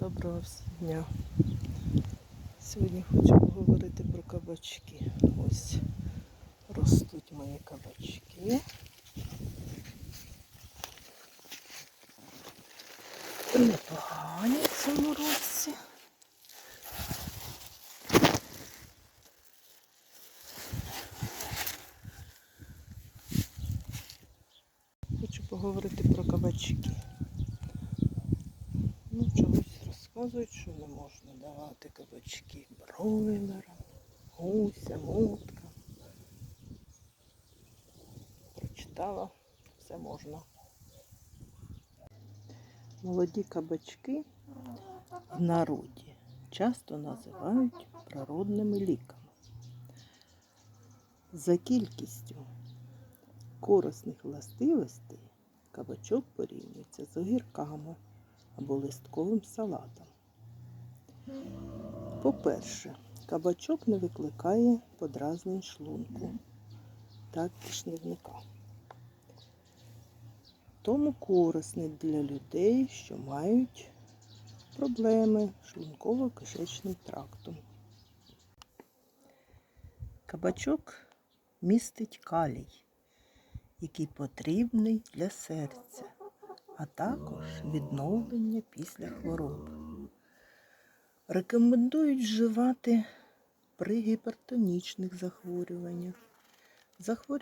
Доброго всім дня. Сьогодні хочу поговорити про кабачки. Ось ростуть мої кабачки. Непогані в цьому році. Хочу поговорити про кабачки. Ну, чогось розказують, що не можна давати кабачки бройлерам, гусям, уткам. Прочитала, все можна. Молоді кабачки в народі часто називають природними ліками. За кількістю корисних властивостей кабачок порівнюється з огірками або листковим салатом. По-перше, кабачок не викликає подразнень шлунку та кишківника. Тому корисний для людей, що мають проблеми шлунково-кишечним трактом. Кабачок містить калій, який потрібний для серця а також відновлення після хвороб. Рекомендують вживати при гіпертонічних захворюваннях, захворюваннях